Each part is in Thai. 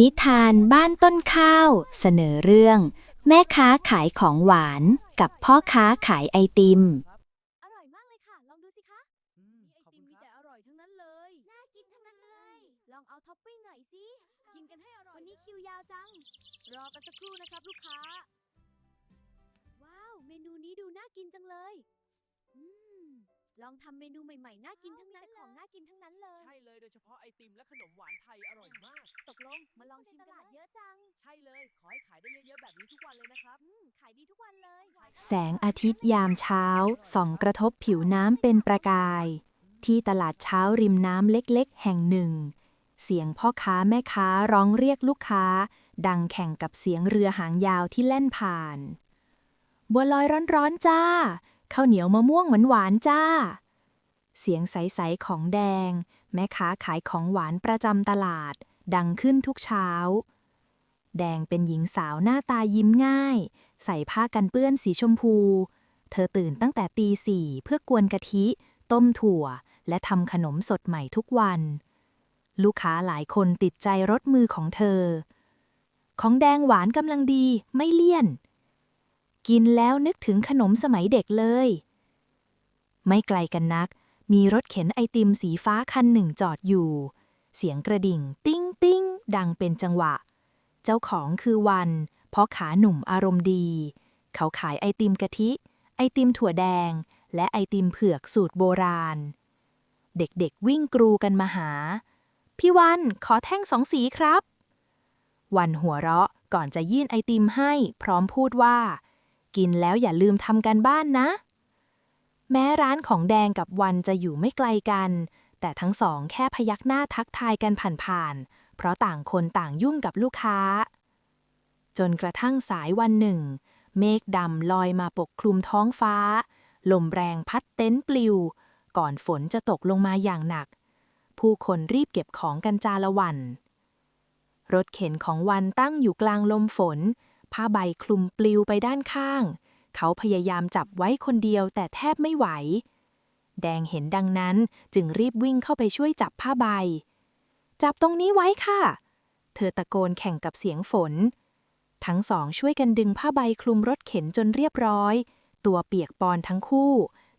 นิทานบ้านต้นข้าว เสนอเรื่อง แม่ค้าขายของหวานกับพ่อค้าขายไอติม ทำเมนูใหม่ๆ น่ากินทั้งนั้นของน่ากินทั้งนั้นเลย ใช่เลยโดยเฉพาะไอติมและขนมหวานไทยอร่อยมาก ตกลง มาลองชิมกันตลาดเยอะจัง ใช่เลย ขอให้ขายได้เยอะๆแบบนี้ทุกวันเลยนะครับ อืมขายดีทุกวันเลย แสงอาทิตย์ยามเช้าส่องกระทบผิวน้ำเป็นประกาย ที่ตลาดเช้าริมน้ำเล็กๆ แห่งหนึ่ง เสียงพ่อค้าแม่ค้าร้องเรียกลูกค้า ดังแข่งกับเสียงเรือหางยาวที่แล่นผ่าน บัวลอยร้อนๆจ้าข้าวเหนียวมะม่วงหวานๆจ้า เสียงใส ๆ ของแดง แม่ค้าขายของหวานประจำตลาด ดังขึ้นทุกเช้า แดงเป็นหญิงสาวหน้าตายิ้มง่าย ใส่ผ้ากันเปื้อนสีชมพู เธอตื่นตั้งแต่ตีสี่เพื่อกวนกะทิ ต้มถั่ว และทำขนมสดใหม่ทุกวัน ลูกค้าหลายคนติดใจรสมือของเธอ ของแดงหวานกำลังดีไม่เลี่ยน กินแล้วนึกถึงขนมสมัยเด็กเลย ไม่ไกลกันนัก มีรถเข็นไอติมสีฟ้าคันหนึ่งจอดอยู่ เสียงกระดิ่ง ติ้งติ้งดังเป็นจังหวะ เจ้าของคือวันเพราะขาหนุ่มอารมณ์ดี เขาขายไอติมกะทิ ไอติมถั่วแดง และไอติมเผือกสูตรโบราณ เด็กๆวิ่งกรูกันมาหา พี่วันขอแท่งสองสีครับ วันหัวเราะก่อนจะยื่นไอติมให้ พร้อมพูดว่า กินแล้วอย่าลืมทำการบ้านนะ แม้ร้านของแดงกับวันจะอยู่ไม่ไกลกัน แต่ทั้งสองแค่พยักหน้าทักทายกันผ่านๆ เพราะต่างคนต่างยุ่งกับลูกค้า จนกระทั่งสายวันหนึ่ง เมฆดำลอยมาปกคลุมท้องฟ้า ลมแรงพัดเต็นท์ปลิว ก่อนฝนจะตกลงมาอย่างหนัก ผู้คนรีบเก็บของกันจาละวัน รถเข็นของวันตั้งอยู่กลางลมฝน ผ้าใบคลุมปลิวไปด้านข้าง เขาพยายามจับไว้คนเดียวแต่แทบไม่ไหว แดงเห็นดังนั้นจึงรีบวิ่งเข้าไปช่วยจับผ้าใบ จับตรงนี้ไว้ค่ะ เธอตะโกนแข่งกับเสียงฝน ทั้งสองช่วยกันดึงผ้าใบคลุมรถเข็นจนเรียบร้อย ตัวเปียกปอนทั้งคู่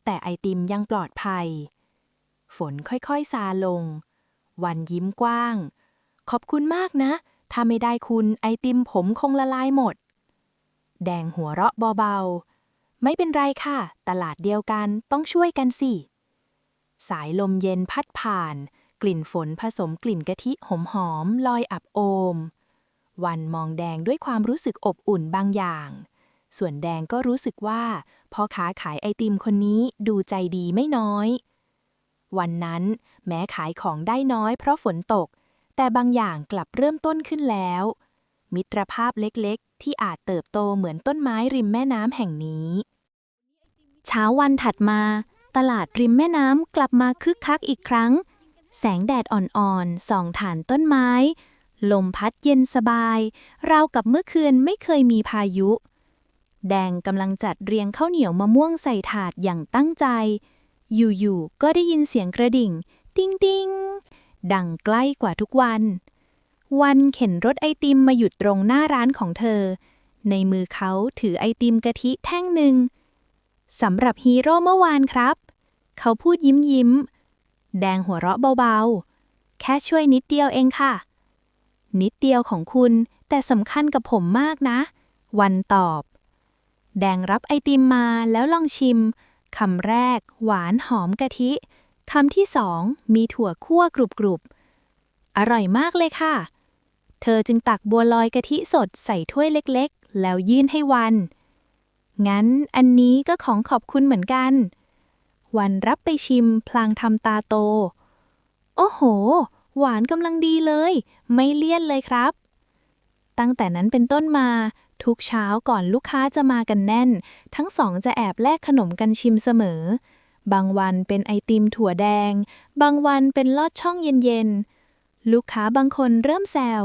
แต่ไอติมยังปลอดภัย ฝนค่อยๆซาลง วันยิ้มกว้าง ขอบคุณมากนะ ถ้าไม่ได้คุณไอติมผมคงละลายหมด แดงหัวเราะเบาๆ ไม่เป็นไรค่ะ ตลาดเดียวกันต้องช่วยกันสิ สายลมเย็นพัดผ่าน กลิ่นฝนผสมกลิ่นกะทิหอมๆลอยอับโอม วันมองแดงด้วยความรู้สึกอบอุ่นบางอย่าง ส่วนแดงก็รู้สึกว่าพ่อค้าขายไอติมคนนี้ดูใจดีไม่น้อย วันนั้นแม้ขายของได้น้อยเพราะฝนตก แต่บางอย่างกลับเริ่มต้นขึ้นแล้ว มิตรภาพเล็กๆ ที่อาจเติบโตเหมือนต้นไม้ริมแม่น้ำแห่งนี้ เช้าวันถัดมา ตลาดริมแม่น้ำกลับมาคึกคักอีกครั้ง แสงแดดอ่อนๆส่องฐานต้นไม้ ลมพัดเย็นสบาย ราวกับเมื่อคืนไม่เคยมีพายุ แดงกำลังจัดเรียงข้าวเหนียวมะม่วงใส่ถาดอย่างตั้งใจ อยู่ๆก็ได้ยินเสียงกระดิ่ง ติ้งติงๆดังใกล้กว่าทุกวัน วันเข็นรถไอติมมาหยุดตรงหน้าร้านของเธอ ในมือเขาถือไอติมกะทิแท่งหนึ่งสำหรับฮีโร่เมื่อวานครับ เขาพูดยิ้มยิ้ม แดงหัวเราะเบาๆ แค่ช่วยนิดเดียวเองค่ะ นิดเดียวของคุณแต่สำคัญกับผมมากนะ วันตอบ แดงรับไอติมมาแล้วลองชิมคำแรก หวานหอมกะทิคำที่สองมีถั่วคั่วกรุบกรุบๆอร่อยมากเลยค่ะ เธอจึงตักบัวลอยกะทิสดใส่ถ้วยเล็กๆ แล้วยื่นให้วัน งั้นอันนี้ก็ของขอบคุณเหมือนกัน วันรับไปชิมพลางทำตาโต โอ้โห หวานกำลังดีเลย ไม่เลี่ยนเลยครับ ตั้งแต่นั้นเป็นต้นมาทุกเช้าก่อนลูกค้าจะมากันแน่น ทั้งสองจะแอบแลกขนมกันชิมเสมอ บางวันเป็นไอติมถั่วแดง บางวันเป็นลอดช่องเย็นๆ ลูกค้าบางคนเริ่มแซว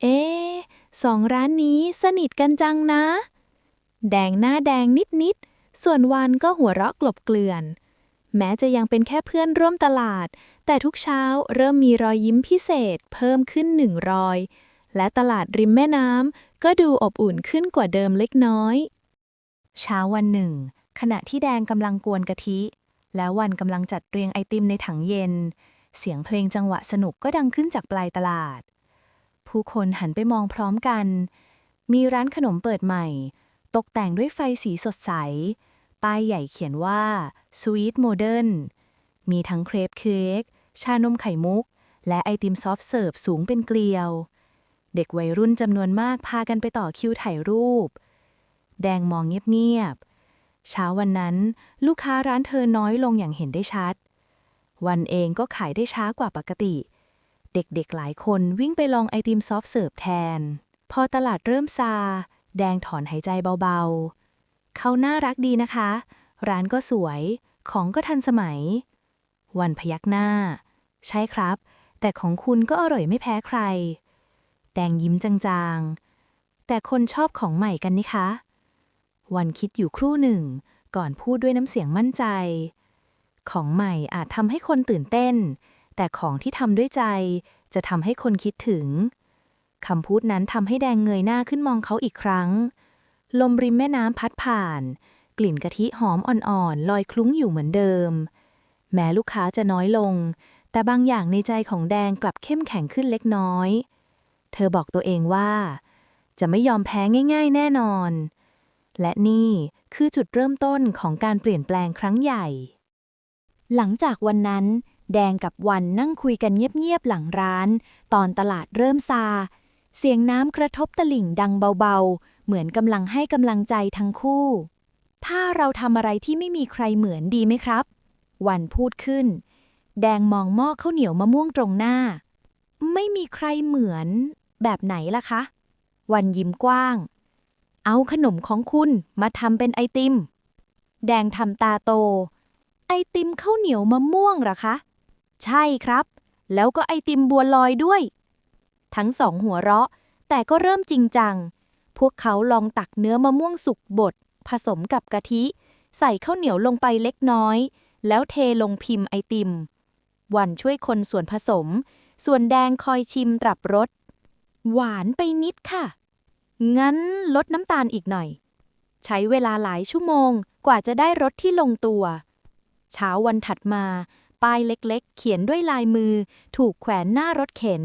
เอ๊ะสองร้านนี้สนิทกันจังนะ แดงหน้าแดงนิดๆ ส่วนวันก็หัวเราะกลบเกลื่อน แม้จะยังเป็นแค่เพื่อนร่วมตลาด แต่ทุกเช้าเริ่มมีรอยยิ้มพิเศษเพิ่มขึ้นหนึ่งรอย และตลาดริมแม่น้ำก็ดูอบอุ่นขึ้นกว่าเดิมเล็กน้อย เช้าวันหนึ่ง ขณะที่แดงกำลังกวนกะทิ แล้ววันกำลังจัดเรียงไอติมในถังเย็น เสียงเพลงจังหวะสนุกก็ดังขึ้นจากปลายตลาด ผู้คนหันไปมองพร้อมกัน มีร้านขนมเปิดใหม่ ตกแต่งด้วยไฟสีสดใส ป้ายใหญ่เขียนว่า Sweet Modern มีทั้งเครปเค้ก ชานมไข่มุก และไอติมซอฟต์เสิร์ฟสูงเป็นเกลียว เด็กวัยรุ่นจำนวนมากพากันไปต่อคิวถ่ายรูป แดงมองเงียบๆเช้าวันนั้น ลูกค้าร้านเธอน้อยลงอย่างเห็นได้ชัด วันเองก็ขายได้ช้ากว่าปกติ เด็กๆหลายคนวิ่งไปลองไอติมซอฟเสิร์ฟแทน พอตลาดเริ่มซา แดงถอนหายใจเบาๆ เขาน่ารักดีนะคะ ร้านก็สวย ของก็ทันสมัย วันพยักหน้า ใช่ครับ แต่ของคุณก็อร่อยไม่แพ้ใคร แดงยิ้มจางๆ แต่คนชอบของใหม่กันนี่คะ วันคิดอยู่ครู่หนึ่ง ก่อนพูดด้วยน้ำเสียงมั่นใจ ของใหม่อาจทำให้คนตื่นเต้น แต่ของที่ทำด้วยใจจะทำให้คนคิดถึงคำพูดนั้นทำให้แดงเงยหน้าขึ้นมองเขาอีกครั้ง ลมริมแม่น้ำพัดผ่าน กลิ่นกะทิหอมอ่อนๆ ลอยคลุ้งอยู่เหมือนเดิม แม้ลูกค้าจะน้อยลง แต่บางอย่างในใจของแดงกลับเข้มแข็งขึ้นเล็กน้อย เธอบอกตัวเองว่า จะไม่ยอมแพ้ง่าย ๆ แน่นอน และนี่คือจุดเริ่มต้นของการเปลี่ยนแปลงครั้งใหญ่ หลังจากวันนั้น แดงกับวันนั่งคุยกันเงียบๆหลังร้าน ตอนตลาดเริ่มซา เสียงน้ำกระทบตลิ่งดังเบาๆ เหมือนกำลังให้กำลังใจทั้งคู่ ถ้าเราทำอะไรที่ไม่มีใครเหมือนดีไหมครับ วันพูดขึ้น แดงมองหม้อข้าวเหนียวมะม่วงตรงหน้า ไม่มีใครเหมือน แบบไหนล่ะคะ วันยิ้มกว้าง เอาขนมของคุณมาทำเป็นไอติม แดงทำตาโต ไอติมข้าวเหนียวมะม่วงเหรอคะ ใช่ครับ แล้วก็ไอติมบัวลอยด้วย ทั้งสองหัวเราะ แต่ก็เริ่มจริงจัง พวกเขาลองตักเนื้อมะม่วงสุกบด ผสมกับกะทิ ใส่ข้าวเหนียวลงไปเล็กน้อย แล้วเทลงพิมพ์ไอติม วันช่วยคนส่วนผสม ส่วนแดงคอยชิมตรับรส หวานไปนิดค่ะ งั้นลดน้ำตาลอีกหน่อย ใช้เวลาหลายชั่วโมงกว่าจะได้รสที่ลงตัว เช้าวันถัดมา ป้ายเล็กๆ เขียนด้วยลายมือ ถูกแขวนหน้ารถเข็น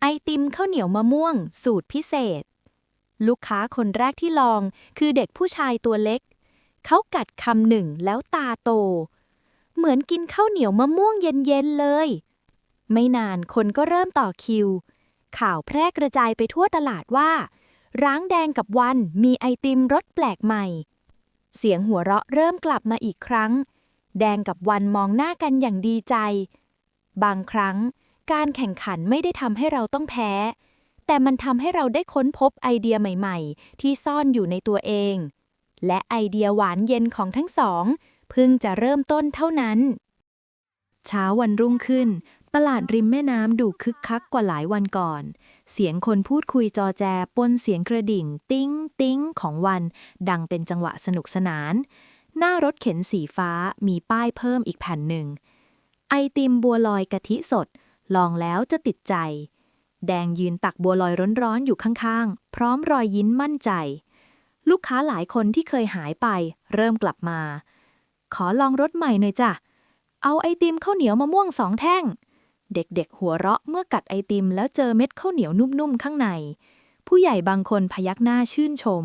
ไอติมข้าวเหนียวมะม่วง สูตรพิเศษ ลูกค้าคนแรกที่ลองคือเด็กผู้ชายตัวเล็ก เขากัดคำหนึ่งแล้วตาโต เหมือนกินข้าวเหนียวมะม่วงเย็นๆเลย ไม่นานคนก็เริ่มต่อคิว ข่าวแพร่กระจายไปทั่วตลาดว่า ร้างแดงกับวันมีไอติมรสแปลกใหม่เสียงหัวเราะเริ่มกลับมาอีกครั้ง แดงกับวันมองหน้ากันอย่างดีใจ บางครั้งการแข่งขันไม่ได้ทำให้เราต้องแพ้ แต่มันทำให้เราได้ค้นพบไอเดียใหม่ๆ ที่ซ่อนอยู่ในตัวเอง และไอเดียหวานเย็นของทั้งสองเพิ่งจะเริ่มต้นเท่านั้น เช้าวันรุ่งขึ้น ตลาดริมแม่น้ำดูคึกคักกว่าหลายวันก่อน เสียงคนพูดคุยจอแจปนเสียงกระดิ่ง ติ้งติ้งของวัน ดังเป็นจังหวะสนุกสนาน หน้ารถเข็นสีฟ้ามีป้ายเพิ่มอีกแผ่นหนึ่ง ไอติมบัวลอยกะทิสด ลองแล้วจะติดใจ แดงยืนตักบัวลอยร้อนๆอยู่ข้างๆ พร้อมรอยยิ้มมั่นใจ ลูกค้าหลายคนที่เคยหายไป เริ่มกลับมา ขอลองรสใหม่หน่อยจ้ะ เอาไอติมข้าวเหนียวมะม่วงสองแท่ง เด็กๆหัวเราะเมื่อกัดไอติมแล้วเจอเม็ดข้าวเหนียวนุ่มๆข้างใน ผู้ใหญ่บางคนพยักหน้าชื่นชม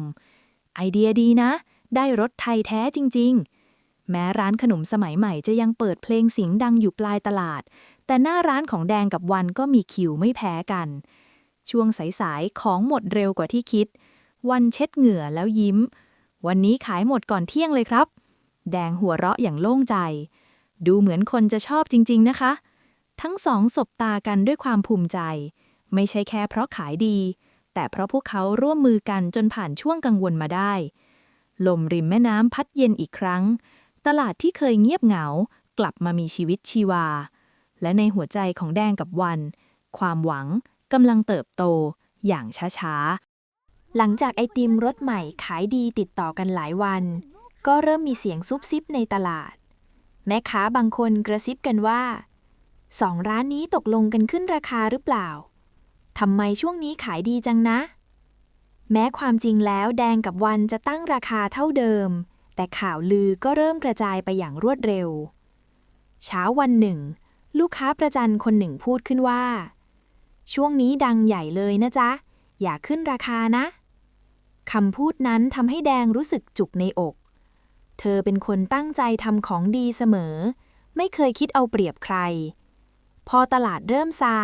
ไอเดียดีนะ ได้รสไทยแท้จริง ๆ แม้ร้านขนมสมัยใหม่จะยังเปิดเพลงเสียงดังอยู่ปลายตลาด แต่หน้าร้านของแดงกับวันก็มีคิวไม่แพ้กัน ช่วงสายๆของหมดเร็วกว่าที่คิด วันเช็ดเหงื่อแล้วยิ้ม วันนี้ขายหมดก่อนเที่ยงเลยครับ แดงหัวเราะอย่างโล่งใจ ดูเหมือนคนจะชอบจริง ๆ นะคะ ทั้งสองสบตากันด้วยความภูมิใจ ไม่ใช่แค่เพราะขายดีแต่เพราะพวกเขาร่วมมือกันจนผ่านช่วงกังวลมาได้ ลมริมแม่น้ำพัดเย็นอีกครั้ง ตลาดที่เคยเงียบเหงา กลับมามีชีวิตชีวา และในหัวใจของแดงกับวัน ความหวังกำลังเติบโต อย่างช้าๆ หลังจากไอติมรสใหม่ขายดีติดต่อกันหลายวัน ก็เริ่มมีเสียงซุบซิบในตลาด แม่ค้าบางคนกระซิบกันว่าสองร้านนี้ตกลงกันขึ้นราคาหรือเปล่าทำไมช่วงนี้ขายดีจังนะ แม้ความจริงแล้วแดงกับวันจะตั้งราคาเท่าเดิม แต่ข่าวลือก็เริ่มกระจายไปอย่างรวดเร็ว เช้าวันหนึ่ง ลูกค้าประจันคนหนึ่งพูดขึ้นว่า ช่วงนี้ดังใหญ่เลยนะจ๊ะ อย่าขึ้นราคานะคำพูดนั้นทำให้แดงรู้สึกจุกในอก เธอเป็นคนตั้งใจทำของดีเสมอ ไม่เคยคิดเอาเปรียบใคร พอตลาดเริ่มซา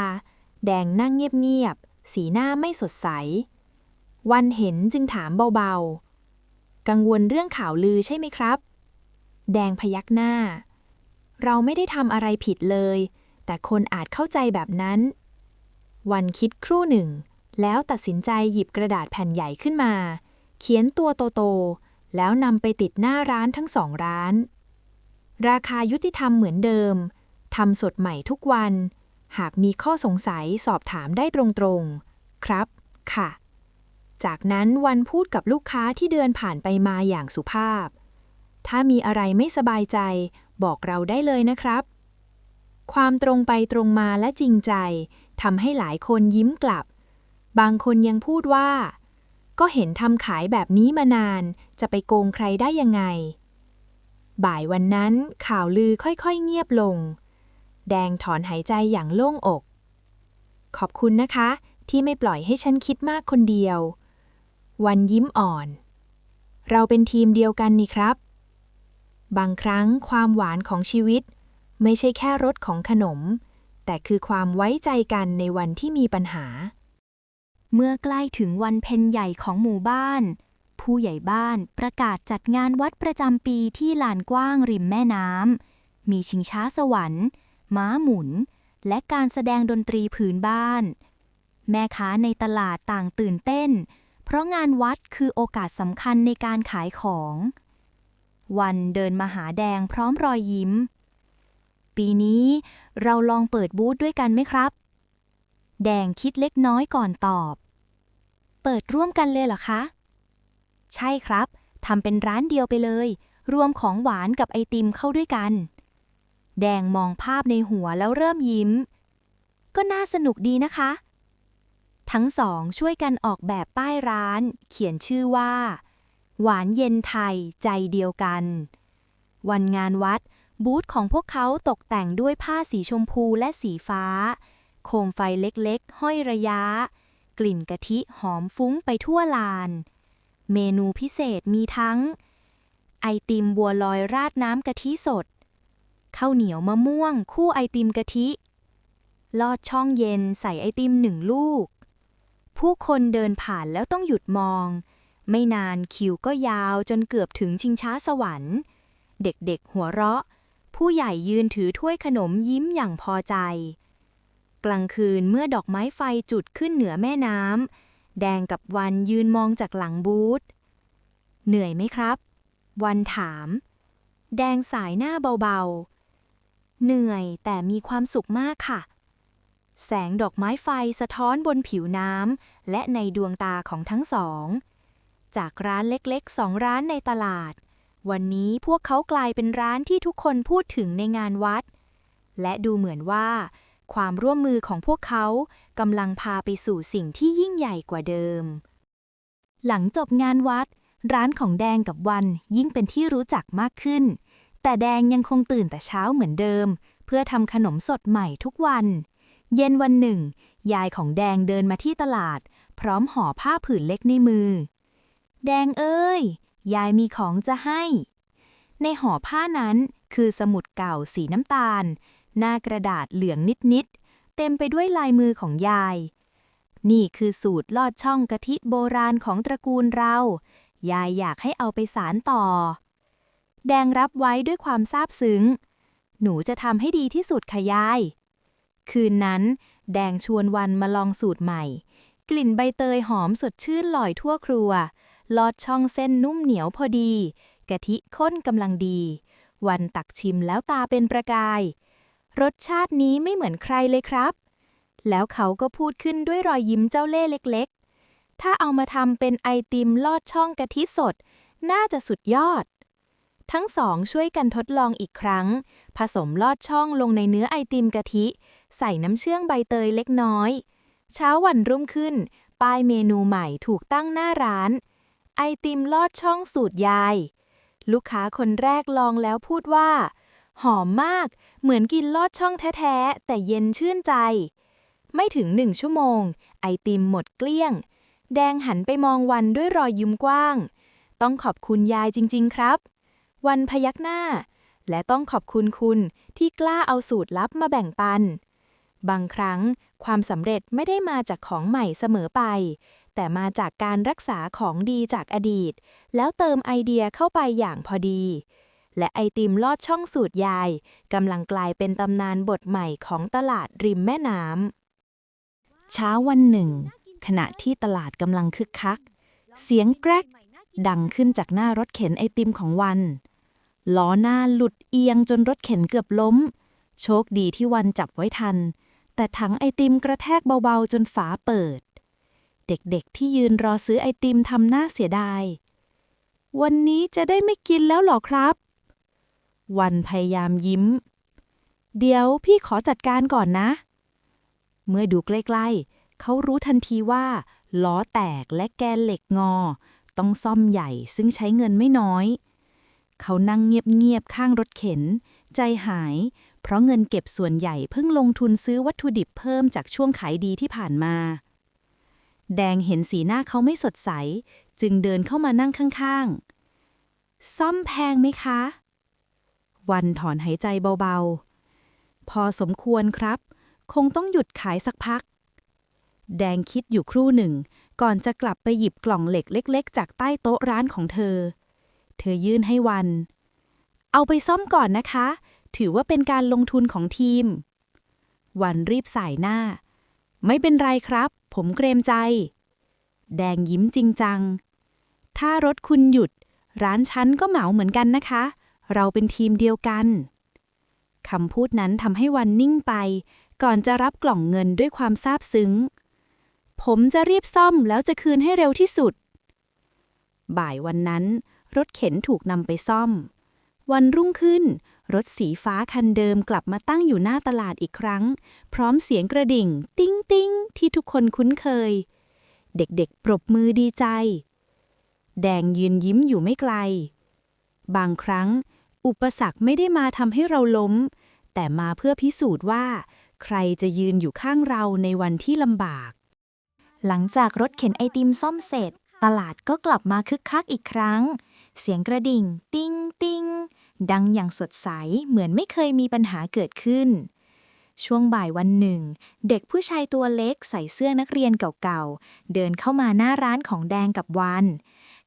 แดงนั่งเงียบๆสีหน้าไม่สดใส วันเห็นจึงถามเบาๆ กังวลเรื่องข่าวลือใช่ไหมครับ แดงพยักหน้า เราไม่ได้ทำอะไรผิดเลย แต่คนอาจเข้าใจแบบนั้น วันคิดครู่หนึ่ง แล้วตัดสินใจหยิบกระดาษแผ่นใหญ่ขึ้นมา เขียนตัวโตๆ แล้วนำไปติดหน้าร้านทั้งสองร้าน ราคายุติธรรมเหมือนเดิม ทำสดใหม่ทุกวัน หากมีข้อสงสัยสอบถามได้ตรงๆ ครับ ค่ะ จากนั้นวันพูดกับลูกค้าที่เดินผ่านไปมาอย่างสุภาพ ถ้ามีอะไรไม่สบายใจ บอกเราได้เลยนะครับ ความตรงไปตรงมาและจริงใจทำให้หลายคนยิ้มกลับ บางคนยังพูดว่า ก็เห็นทำขายแบบนี้มานาน จะไปโกงใครได้ยังไง บ่ายวันนั้นข่าวลือค่อยๆเงียบลง แดงถอนหายใจอย่างโล่งอก ขอบคุณนะคะที่ไม่ปล่อยให้ฉันคิดมากคนเดียว วันยิ้มอ่อน เราเป็นทีมเดียวกันนี่ครับ บางครั้งความหวานของชีวิต ไม่ใช่แค่รสของขนม แต่คือความไว้ใจกันในวันที่มีปัญหา เมื่อใกล้ถึงวันเพ็ญใหญ่ของหมู่บ้าน ผู้ใหญ่บ้านประกาศจัดงานวัดประจำปีที่ลานกว้างริมแม่น้ำ มีชิงช้าสวรรค์ ม้าหมุน และการแสดงดนตรีพื้นบ้าน แม่ค้าในตลาดต่างตื่นเต้น เพราะงานวัดคือโอกาสสำคัญในการขายของ วันเดินมาหาแดงพร้อมรอยยิ้ม ปีนี้เราลองเปิดบูธด้วยกันไหมครับ แดงคิดเล็กน้อยก่อนตอบ เปิดร่วมกันเลยเหรอคะ ใช่ครับทำเป็นร้านเดียวไปเลย รวมของหวานกับไอติมเข้าด้วยกัน แดงมองภาพในหัวแล้วเริ่มยิ้ม ก็น่าสนุกดีนะคะ ทั้งสองช่วยกันออกแบบป้ายร้าน เขียนชื่อว่า หวานเย็นไทยใจเดียวกัน วันงานวัด บูธของพวกเขาตกแต่งด้วยผ้าสีชมพูและสีฟ้า โคมไฟเล็กๆ ห้อยระยะ กลิ่นกะทิหอมฟุ้งไปทั่วลาน เมนูพิเศษมีทั้ง ไอติมบัวลอยราดน้ำกะทิสดข้าวเหนียวมะม่วง คู่ไอติมกะทิ ลอดช่องเย็นใส่ไอติมหนึ่งลูก ผู้คนเดินผ่านแล้วต้องหยุดมอง ไม่นานคิวก็ยาวจนเกือบถึงชิงช้าสวรรค์ เด็กๆหัวเราะ ผู้ใหญ่ยืนถือถ้วยขนมยิ้มอย่างพอใจ กลางคืนเมื่อดอกไม้ไฟจุดขึ้นเหนือแม่น้ำแดงกับวันยืนมองจากหลังบูธเหนื่อยไหมครับ วันถาม แดงสายหน้าเบาๆ เหนื่อยแต่มีความสุขมากค่ะ แสงดอกไม้ไฟสะท้อนบนผิวน้ำและในดวงตาของทั้งสอง จากร้านเล็กๆสองร้านในตลาด วันนี้พวกเขากลายเป็นร้านที่ทุกคนพูดถึงในงานวัด และดูเหมือนว่า ความร่วมมือของพวกเขากำลังพาไปสู่สิ่งที่ยิ่งใหญ่กว่าเดิม หลังจบงานวัด ร้านของแดงกับวันยิ่งเป็นที่รู้จักมากขึ้น แต่แดงยังคงตื่นแต่เช้าเหมือนเดิม เพื่อทำขนมสดใหม่ทุกวัน เย็นวันหนึ่ง ยายของแดงเดินมาที่ตลาด พร้อมห่อผ้าผืนเล็กในมือ แดงเอ้ย ยายมีของจะให้ ในห่อผ้านั้นคือสมุดเก่าสีน้ำตาล หน้ากระดาษเหลืองนิดๆ เต็มไปด้วยลายมือของยาย นี่คือสูตรลอดช่องกะทิโบราณของตระกูลเรา ยายอยากให้เอาไปสารต่อ แดงรับไว้ด้วยความซาบซึ้ง หนูจะทำให้ดีที่สุดค่ะยาย คืนนั้น แดงชวนวันมาลองสูตรใหม่ กลิ่นใบเตยหอมสดชื่นลอยทั่วครัว ลอดช่องเส้นนุ่มเหนียวพอดี กะทิข้นกำลังดี วันตักชิมแล้วตาเป็นประกาย รสชาตินี้ไม่เหมือนใครเลยครับ แล้วเขาก็พูดขึ้นด้วยรอยยิ้มเจ้าเล่ห์เล็ก ๆ ถ้าเอามาทำเป็นไอติมลอดช่องกะทิสด น่าจะสุดยอดทั้งสองช่วยกันทดลองอีกครั้ง ผสมลอดช่องลงในเนื้อไอติมกะทิ ใส่น้ำเชื่อมใบเตยเล็กน้อย เช้าวันรุ่งขึ้น ป้ายเมนูใหม่ถูกตั้งหน้าร้าน ไอติมลอดช่องสูตรยาย ลูกค้าคนแรกลองแล้วพูดว่า หอมมาก เหมือนกินลอดช่องแท้ๆ แต่เย็นชื่นใจ ไม่ถึงหนึ่งชั่วโมง ไอติมหมดเกลี้ยง แดงหันไปมองวันด้วยรอยยิ้มกว้าง ต้องขอบคุณยายจริง ๆ ครับ วันพยักหน้าและต้องขอบคุณคุณที่กล้าเอาสูตรลับมาแบ่งปัน บางครั้งความสำเร็จไม่ได้มาจากของใหม่เสมอไป แต่มาจากการรักษาของดีจากอดีต แล้วเติมไอเดียเข้าไปอย่างพอดี และไอติมลอดช่องสูตรยายกำลังกลายเป็นตำนานบทใหม่ของตลาดริมแม่น้ำเช้าวันหนึ่ง ขณะที่ตลาดกำลังคึกคัก เสียงแกรกดังขึ้นจากหน้ารถเข็นไอติมของวันล้อหน้าหลุดเอียงจนรถเข็นเกือบล้ม โชคดีที่วันจับไว้ทัน แต่ถังไอติมกระแทกเบาๆจนฝาเปิด เด็กๆที่ยืนรอซื้อไอติมทำหน้าเสียดาย วันนี้จะได้ไม่กินแล้วหรอครับ วันพยายามยิ้ม เดี๋ยวพี่ขอจัดการก่อนนะ เมื่อดูใกล้ๆ เขารู้ทันทีว่าล้อแตกและแกนเหล็กงอ ต้องซ่อมใหญ่ซึ่งใช้เงินไม่น้อย เขานั่งเงียบๆข้างรถเข็น ใจหาย เพราะเงินเก็บส่วนใหญ่เพิ่งลงทุนซื้อวัตถุดิบเพิ่มจากช่วงขายดีที่ผ่านมา แดงเห็นสีหน้าเขาไม่สดใส จึงเดินเข้ามานั่งข้างๆ ซ่อมแพงไหมคะ วันถอนหายใจเบาๆ พอสมควรครับ คงต้องหยุดขายสักพัก แดงคิดอยู่ครู่หนึ่ง ก่อนจะกลับไปหยิบกล่องเหล็กเล็ก ๆ จากใต้โต๊ะร้านของเธอ เธอยื่นให้วัน เอาไปซ่อมก่อนนะคะ ถือว่าเป็นการลงทุนของทีม วันรีบสายหน้า ไม่เป็นไรครับ ผมเกรงใจ แดงยิ้มจริงจัง ถ้ารถคุณหยุด ร้านฉันก็เหมาเหมือนกันนะคะ เราเป็นทีมเดียวกันคำพูดนั้นทำให้วันนิ่งไป ก่อนจะรับกล่องเงินด้วยความซาบซึ้ง ผมจะรีบซ่อมแล้วจะคืนให้เร็วที่สุด บ่ายวันนั้น รถเข็นถูกนำไปซ่อม วันรุ่งขึ้น รถสีฟ้าคันเดิมกลับมาตั้งอยู่หน้าตลาดอีกครั้ง พร้อมเสียงกระดิ่ง ติ้งติ้งที่ทุกคนคุ้นเคย เด็กๆ ปรบมือดีใจ แดงยืนยิ้มอยู่ไม่ไกล บางครั้ง อุปสรรคไม่ได้มาทำให้เราล้ม แต่มาเพื่อพิสูจน์ว่า ใครจะยืนอยู่ข้างเราในวันที่ลำบาก หลังจากรถเข็นไอติมซ่อมเสร็จ ตลาดก็กลับมาคึกคักอีกครั้ง เสียงกระดิ่ง ติ้งติ้ง ดังอย่างสดใสเหมือนไม่เคยมีปัญหาเกิดขึ้น ช่วงบ่ายวันหนึ่ง เด็กผู้ชายตัวเล็กใส่เสื้อนักเรียนเก่าๆ เดินเข้ามาหน้าร้านของแดงกับวัน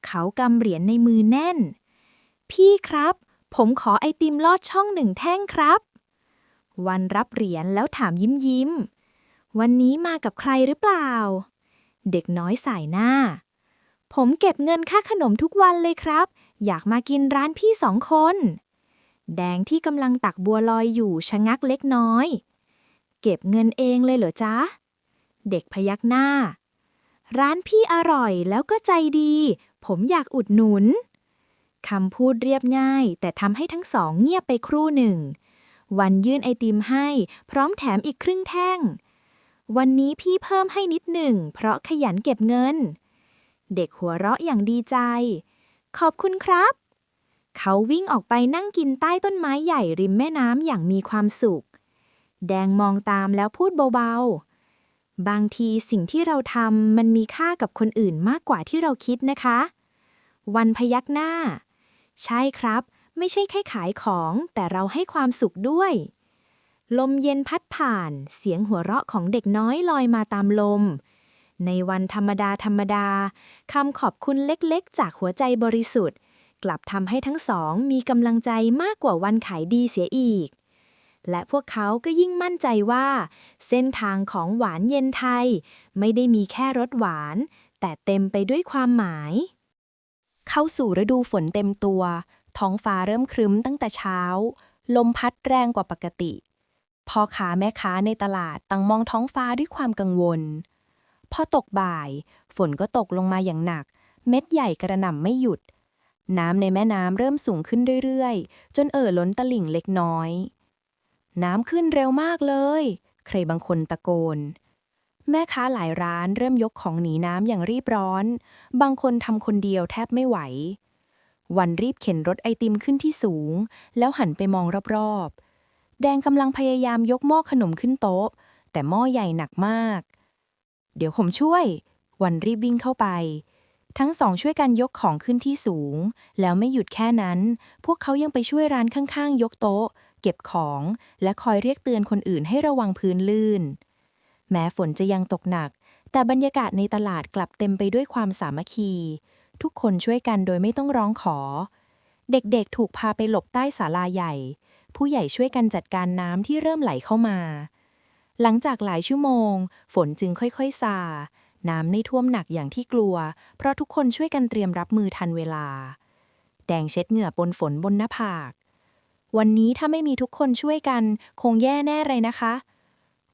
เขากำเหรียญในมือแน่น พี่ครับ ผมขอไอติมลอดช่องหนึ่งแท่งครับ วันรับเหรียญแล้วถามยิ้มยิ้ม วันนี้มากับใครหรือเปล่า เด็กน้อยสายหน้าผมเก็บเงินค่าขนมทุกวันเลยครับ อยากมากินร้านพี่สองคน แดงที่กำลังตักบัวลอยอยู่ชะงักเล็กน้อย เก็บเงินเองเลยเหรอจ๊ะ เด็กพยักหน้า ร้านพี่อร่อยแล้วก็ใจดี ผมอยากอุดหนุนคำพูดเรียบง่าย แต่ทำให้ทั้งสองเงียบไปครู่หนึ่ง วันยื่นไอติมให้ พร้อมแถมอีกครึ่งแท่ง วันนี้พี่เพิ่มให้นิดหนึ่ง เพราะขยันเก็บเงิน เด็กหัวเราะอย่างดีใจ ขอบคุณครับ เขาวิ่งออกไปนั่งกินใต้ต้นไม้ใหญ่ริมแม่น้ำอย่างมีความสุข แดงมองตามแล้วพูดเบาๆ บางทีสิ่งที่เราทำมันมีค่ากับคนอื่นมากกว่าที่เราคิดนะคะ วันพยักหน้า ใช่ครับ ไม่ใช่แค่ขายของแต่เราให้ความสุขด้วย ลมเย็นพัดผ่าน เสียงหัวเราะของเด็กน้อยลอยมาตามลม ในวันธรรมดาธรรมดาคำขอบคุณเล็กๆ จากหัวใจบริสุทธิ์ กลับทำให้ทั้งสองมีกำลังใจมากกว่าวันขายดีเสียอีก และพวกเขาก็ยิ่งมั่นใจว่า เส้นทางของหวานเย็นไทย ไม่ได้มีแค่รสหวาน แต่เต็มไปด้วยความหมาย เข้าสู่ฤดูฝนเต็มตัว ท้องฟ้าเริ่มครึ้มตั้งแต่เช้า ลมพัดแรงกว่าปกติพ่อค้าแม่ค้าในตลาดต่างมองท้องฟ้าด้วยความกังวล พอตกบ่าย ฝนก็ตกลงมาอย่างหนัก เม็ดใหญ่กระหน่ำไม่หยุด น้ำในแม่น้ำเริ่มสูงขึ้นเรื่อยๆ จนเอ่อล้นตลิ่งเล็กน้อย น้ำขึ้นเร็วมากเลย ใครบางคนตะโกน แม่ค้าหลายร้านเริ่มยกของหนีน้ำอย่างรีบร้อน บางคนทำคนเดียวแทบไม่ไหว วันรีบเข็นรถไอติมขึ้นที่สูง แล้วหันไปมองรอบๆ แดงกำลังพยายามยกหม้อขนมขึ้นโต๊ะ แต่หม้อใหญ่หนักมาก เดี๋ยวผมช่วย วันรีบวิ่งเข้าไป ทั้งสองช่วยกันยกของขึ้นที่สูง แล้วไม่หยุดแค่นั้น พวกเขายังไปช่วยร้านข้างๆ ยกโต๊ะ เก็บของ และคอยเรียกเตือนคนอื่นให้ระวังพื้นลื่น แม้ฝนจะยังตกหนัก แต่บรรยากาศในตลาดกลับเต็มไปด้วยความสามัคคี ทุกคนช่วยกันโดยไม่ต้องร้องขอ เด็กๆ ถูกพาไปหลบใต้ศาลาใหญ่ ผู้ใหญ่ช่วยกันจัดการน้ำที่เริ่มไหลเข้ามา หลังจากหลายชั่วโมง ฝนจึงค่อยๆซา น้ำไม่ท่วมหนักอย่างที่กลัว เพราะทุกคนช่วยกันเตรียมรับมือทันเวลา แดงเช็ดเหงื่อปนฝนบนหน้าผาก วันนี้ถ้าไม่มีทุกคนช่วยกัน คงแย่แน่เลยนะคะ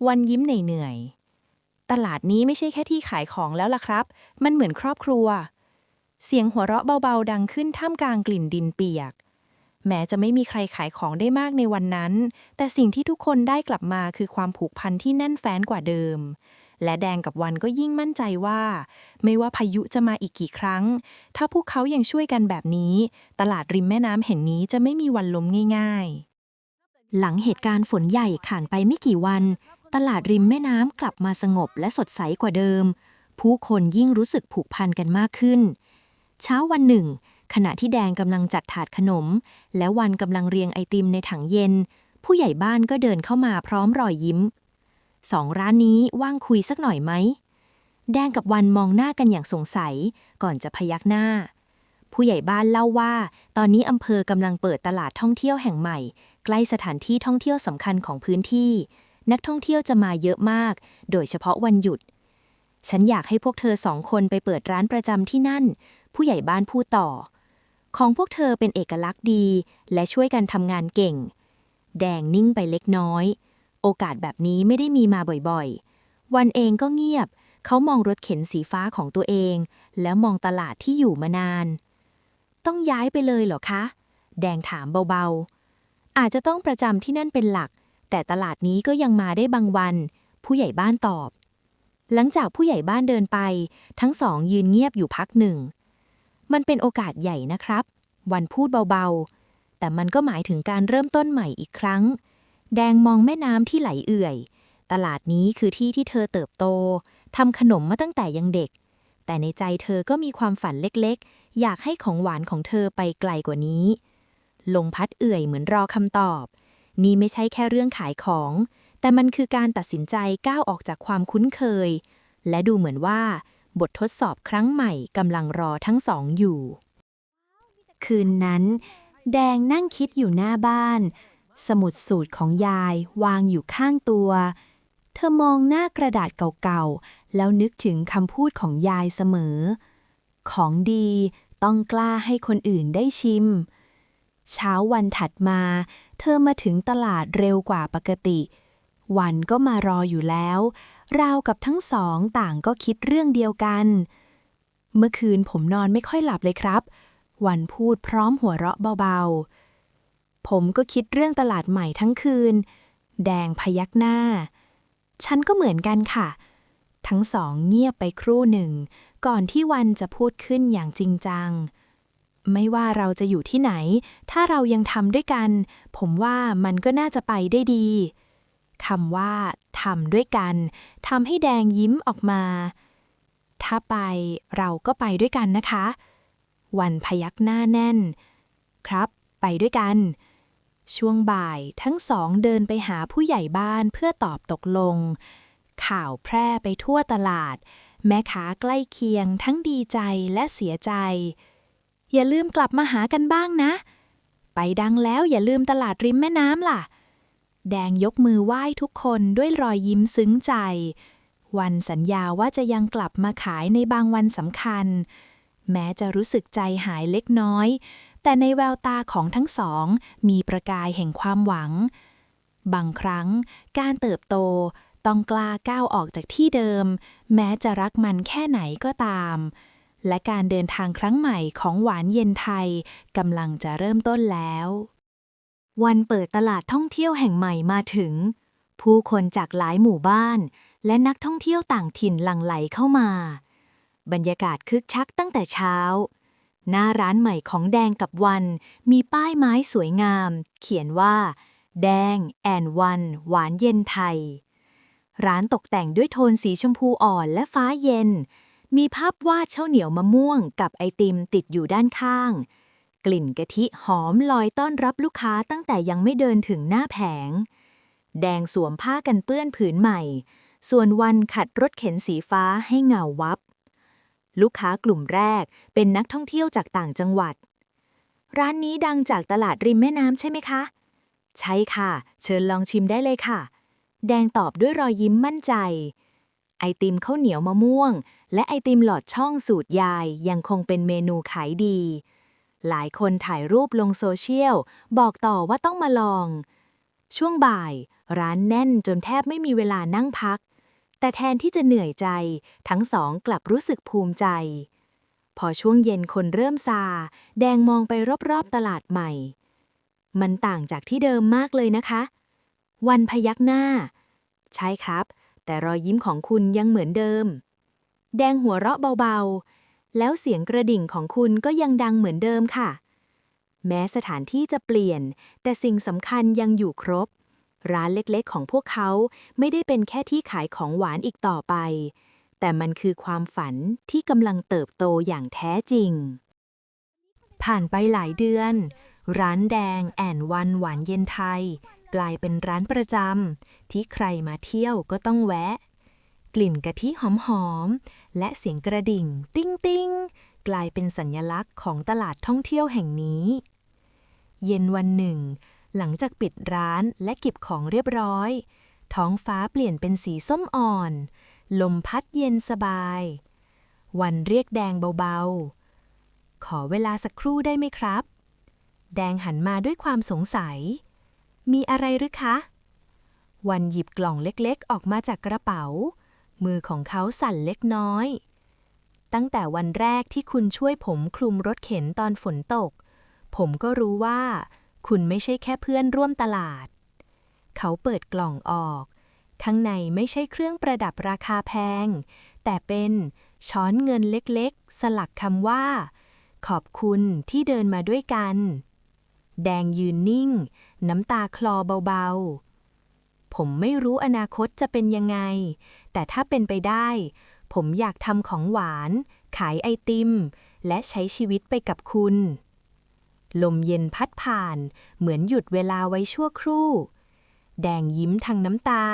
วันยิ้มเหนื่อยๆตลาดนี้ไม่ใช่แค่ที่ขายของแล้วล่ะครับ มันเหมือนครอบครัว เสียงหัวเราะเบาๆ ดังขึ้นท่ามกลางกลิ่นดินเปียก แม้จะไม่มีใครขายของได้มากในวันนั้น แต่สิ่งที่ทุกคนได้กลับมาคือความผูกพันที่แน่นแฟ้นกว่าเดิม และแดงกับวันก็ยิ่งมั่นใจว่า ไม่ว่าพายุจะมาอีกกี่ครั้ง ถ้าพวกเขายังช่วยกันแบบนี้ ตลาดริมแม่น้ำแห่งนี้จะไม่มีวันล้มง่าย ๆ หลังเหตุการณ์ฝนใหญ่ผ่านไปไม่กี่วัน ตลาดริมแม่น้ำกลับมาสงบและสดใสกว่าเดิม ผู้คนยิ่งรู้สึกผูกพันกันมากขึ้น เช้าวันหนึ่ง ขณะที่แดงกำลังจัดถาดขนม และวันกำลังเรียงไอติมในถังเย็น ผู้ใหญ่บ้านก็เดินเข้ามาพร้อมรอยยิ้ม สองร้านนี้ว่างคุยสักหน่อยไหม แดงกับวันมองหน้ากันอย่างสงสัย ก่อนจะพยักหน้า ผู้ใหญ่บ้านเล่าว่า ตอนนี้อำเภอกำลังเปิดตลาดท่องเที่ยวแห่งใหม่ ใกล้สถานที่ท่องเที่ยวสำคัญของพื้นที่ นักท่องเที่ยวจะมาเยอะมาก โดยเฉพาะวันหยุด ฉันอยากให้พวกเธอสองคนไปเปิดร้านประจำที่นั่น ผู้ใหญ่บ้านพูดต่อ ของพวกเธอเป็นเอกลักษณ์ดี และช่วยกันทำงานเก่ง แดงนิ่งไปเล็กน้อย โอกาสแบบนี้ไม่ได้มีมาบ่อยๆ วันเองก็เงียบ เขามองรถเข็นสีฟ้าของตัวเอง แล้วมองตลาดที่อยู่มานาน ต้องย้ายไปเลยเหรอคะ แดงถามเบาๆ อาจจะต้องประจำที่นั่นเป็นหลัก แต่ตลาดนี้ก็ยังมาได้บางวัน ผู้ใหญ่บ้านตอบ หลังจากผู้ใหญ่บ้านเดินไป ทั้งสองยืนเงียบอยู่พักหนึ่ง มันเป็นโอกาสใหญ่นะครับ วันพูดเบาๆ แต่มันก็หมายถึงการเริ่มต้นใหม่อีกครั้ง แดงมองแม่น้ำที่ไหลเอื่อย ตลาดนี้คือที่ที่เธอเติบโตทำขนมมาตั้งแต่ยังเด็ก แต่ในใจเธอก็มีความฝันเล็กๆ อยากให้ของหวานของเธอไปไกลกว่านี้ลมพัดเอื่อยเหมือนรอคำตอบ นี่ไม่ใช่แค่เรื่องขายของ แต่มันคือการตัดสินใจก้าวออกจากความคุ้นเคย และดูเหมือนว่า บททดสอบครั้งใหม่กำลังรอทั้งสองอยู่ คืนนั้น แดงนั่งคิดอยู่หน้าบ้าน สมุดสูตรของยายวางอยู่ข้างตัว เธอมองหน้ากระดาษเก่าๆ แล้วนึกถึงคำพูดของยายเสมอ ของดีต้องกล้าให้คนอื่นได้ชิม เช้าวันถัดมา เธอมาถึงตลาดเร็วกว่าปกติ วันก็มารออยู่แล้ว ราวกับทั้งสองต่างก็คิดเรื่องเดียวกัน เมื่อคืนผมนอนไม่ค่อยหลับเลยครับ วันพูดพร้อมหัวเราะเบาๆ ผมก็คิดเรื่องตลาดใหม่ทั้งคืน แดงพยักหน้า ฉันก็เหมือนกันค่ะ ทั้งสองเงียบไปครู่หนึ่ง ก่อนที่วันจะพูดขึ้นอย่างจริงจังไม่ว่าเราจะอยู่ที่ไหน ถ้าเรายังทำด้วยกัน ผมว่ามันก็น่าจะไปได้ดี คำว่าทำด้วยกันทำให้แดงยิ้มออกมา ถ้าไปเราก็ไปด้วยกันนะคะ วันพยักหน้าแน่น ครับ ไปด้วยกัน ช่วงบ่ายทั้งสองเดินไปหาผู้ใหญ่บ้านเพื่อตอบตกลง ข่าวแพร่ไปทั่วตลาด แม่ค้าใกล้เคียงทั้งดีใจและเสียใจ อย่าลืมกลับมาหากันบ้างนะ ไปดังแล้วอย่าลืมตลาดริมแม่น้ำล่ะ แดงยกมือไหว้ทุกคนด้วยรอยยิ้มซึ้งใจ วันสัญญาว่าจะยังกลับมาขายในบางวันสำคัญ แม้จะรู้สึกใจหายเล็กน้อย แต่ในแววตาของทั้งสอง มีประกายแห่งความหวัง บางครั้ง การเติบโตต้องกล้าก้าวออกจากที่เดิม แม้จะรักมันแค่ไหนก็ตาม และการเดินทางครั้งใหม่ของหวานเย็นไทยกำลังจะเริ่มต้นแล้ว วันเปิดตลาดท่องเที่ยวแห่งใหม่มาถึง ผู้คนจากหลายหมู่บ้าน และนักท่องเที่ยวต่างถิ่นหลั่งไหลเข้ามา บรรยากาศคึกชักตั้งแต่เช้า หน้าร้านใหม่ของแดงกับวัน มีป้ายไม้สวยงาม เขียนว่า แดง แอนวัน หวานเย็นไทย ร้านตกแต่งด้วยโทนสีชมพูอ่อนและฟ้าเย็น มีภาพวาดข้าเหนียวมะม่วงกับไอติมติดอยู่ด้านข้าง กลิ่นกะทิหอมลอยต้อนรับลูกค้าตั้งแต่ยังไม่เดินถึงหน้าแผง แดงสวมผ้ากันเปื้อนผืนใหม่ ส่วนวันขัดรถเข็นสีฟ้าให้เงาวับ ลูกค้ากลุ่มแรกเป็นนักท่องเที่ยวจากต่างจังหวัด ร้านนี้ดังจากตลาดริมแม่น้ำใช่ไหมคะ ใช่ค่ะ เชิญลองชิมได้เลยค่ะ แดงตอบด้วยรอยยิ้มมั่นใจ ไอติมข้าวเหนียวมะม่วง และไอติมหลอดช่องสูตรยายยังคงเป็นเมนูขายดี หลายคนถ่ายรูปลงโซเชียล บอกต่อว่าต้องมาลอง ช่วงบ่าย ร้านแน่นจนแทบไม่มีเวลานั่งพัก แต่แทนที่จะเหนื่อยใจ ทั้งสองกลับรู้สึกภูมิใจ พอช่วงเย็นคนเริ่มซา แดงมองไปรอบๆตลาดใหม่ มันต่างจากที่เดิมมากเลยนะคะ วันพยักหน้า ใช่ครับ แต่รอยยิ้มของคุณยังเหมือนเดิม แดงหัวเราะเบาๆ แล้วเสียงกระดิ่งของคุณก็ยังดังเหมือนเดิมค่ะ แม้สถานที่จะเปลี่ยน แต่สิ่งสำคัญยังอยู่ครบ ร้านเล็กๆ ของพวกเขาไม่ได้เป็นแค่ที่ขายของหวานอีกต่อไป แต่มันคือความฝันที่กำลังเติบโตอย่างแท้จริง ผ่านไปหลายเดือน ร้านแดงแอนวันหวานเย็นไทย กลายเป็นร้านประจำที่ใครมาเที่ยวก็ต้องแวะ กลิ่นกะทิหอมๆ และเสียงกระดิ่ง ติ้งติ้งกลายเป็นสัญลักษณ์ของตลาดท่องเที่ยวแห่งนี้ เย็นวันหนึ่ง หลังจากปิดร้านและเก็บของเรียบร้อย ท้องฟ้าเปลี่ยนเป็นสีส้มอ่อน ลมพัดเย็นสบาย วันเรียกแดงเบาๆ ขอเวลาสักครู่ได้ไหมครับ แดงหันมาด้วยความสงสัย มีอะไรหรือคะ วันหยิบกล่องเล็กๆ ออกมาจากกระเป๋า มือของเขาสั่นเล็กน้อย ตั้งแต่วันแรกที่คุณช่วยผมคลุมรถเข็นตอนฝนตก ผมก็รู้ว่า คุณไม่ใช่แค่เพื่อนร่วมตลาด เขาเปิดกล่องออก ข้างในไม่ใช่เครื่องประดับราคาแพง แต่เป็นช้อนเงินเล็กๆ สลักคำว่า ขอบคุณที่เดินมาด้วยกัน แดงยืนนิ่ง น้ำตาคลอเบาๆ ผมไม่รู้อนาคตจะเป็นยังไง แต่ถ้าเป็นไปได้ ผมอยากทำของหวาน ขายไอติม และใช้ชีวิตไปกับคุณ ลมเย็นพัดผ่าน เหมือนหยุดเวลาไว้ชั่วครู่ แดงยิ้มทางน้ำตา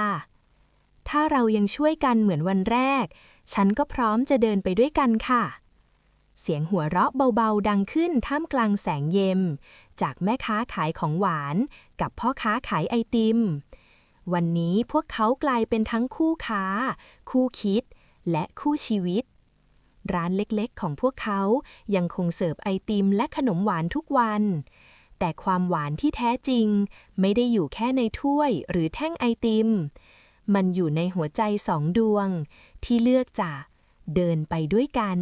ถ้าเรายังช่วยกันเหมือนวันแรก ฉันก็พร้อมจะเดินไปด้วยกันค่ะเสียงหัวเราะเบาๆ ดังขึ้นท่ามกลางแสงเย็น จากแม่ค้าขายของหวานกับพ่อค้าขายไอติม วันนี้พวกเขากลายเป็นทั้งคู่ค้า คู่คิด และคู่ชีวิต ร้านเล็กๆ ของพวกเขายังคงเสิร์ฟไอติมและขนมหวานทุกวัน แต่ความหวานที่แท้จริง ไม่ได้อยู่แค่ในถ้วยหรือแท่งไอติม มันอยู่ในหัวใจสองดวง ที่เลือกจะเดินไปด้วยกัน